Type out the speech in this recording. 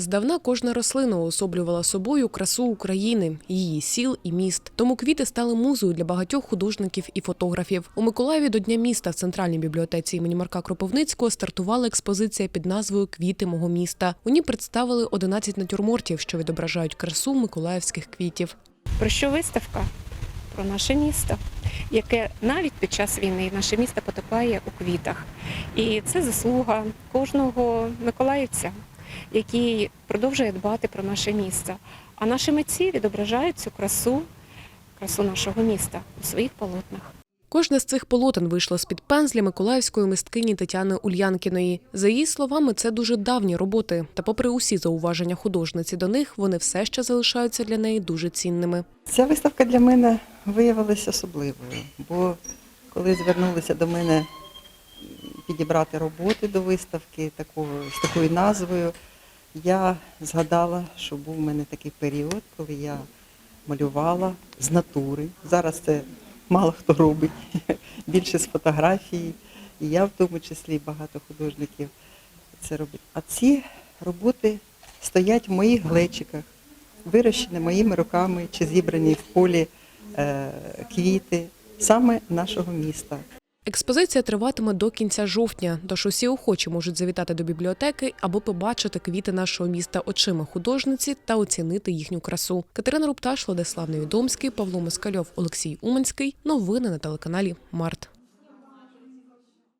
Здавна кожна рослина уособлювала собою красу України, її сіл і міст. Тому квіти стали музою для багатьох художників і фотографів. У Миколаєві до Дня міста в центральній бібліотеці імені Марка Кропивницького стартувала експозиція під назвою Квіти мого міста. У ній представили 11 натюрмортів, що відображають красу миколаївських квітів. Про що виставка? Про наше місто, яке навіть під час війни наше місто потопає у квітах. І це заслуга кожного миколаївця, який продовжує дбати про наше місто. А наші митці відображають цю красу, красу нашого міста у своїх полотнах. Кожне з цих полотен вийшло з-під пензля миколаївської мисткині Тетяни Ульянкіної. За її словами, це дуже давні роботи. Та, попри усі зауваження художниці до них, вони все ще залишаються для неї дуже цінними. Ця виставка для мене виявилася особливою, бо коли звернулися до мене підібрати роботи до виставки такого, з такою назвою, я згадала, що був у мене такий період, коли я малювала з натури. Зараз це мало хто робить, більше з фотографії. І я в тому числі багато художників це робить. А ці роботи стоять в моїх глечиках вирощені моїми руками чи зібрані в полі е, квіти саме нашого міста. Експозиція триватиме до кінця жовтня, тож усі охочі можуть завітати до бібліотеки, аби побачити квіти нашого міста очима художниці та оцінити їхню красу. Катерина Рупташ, Владислав Невідомський, Павло Москальов, Олексій Уманський. Новини на телеканалі Март.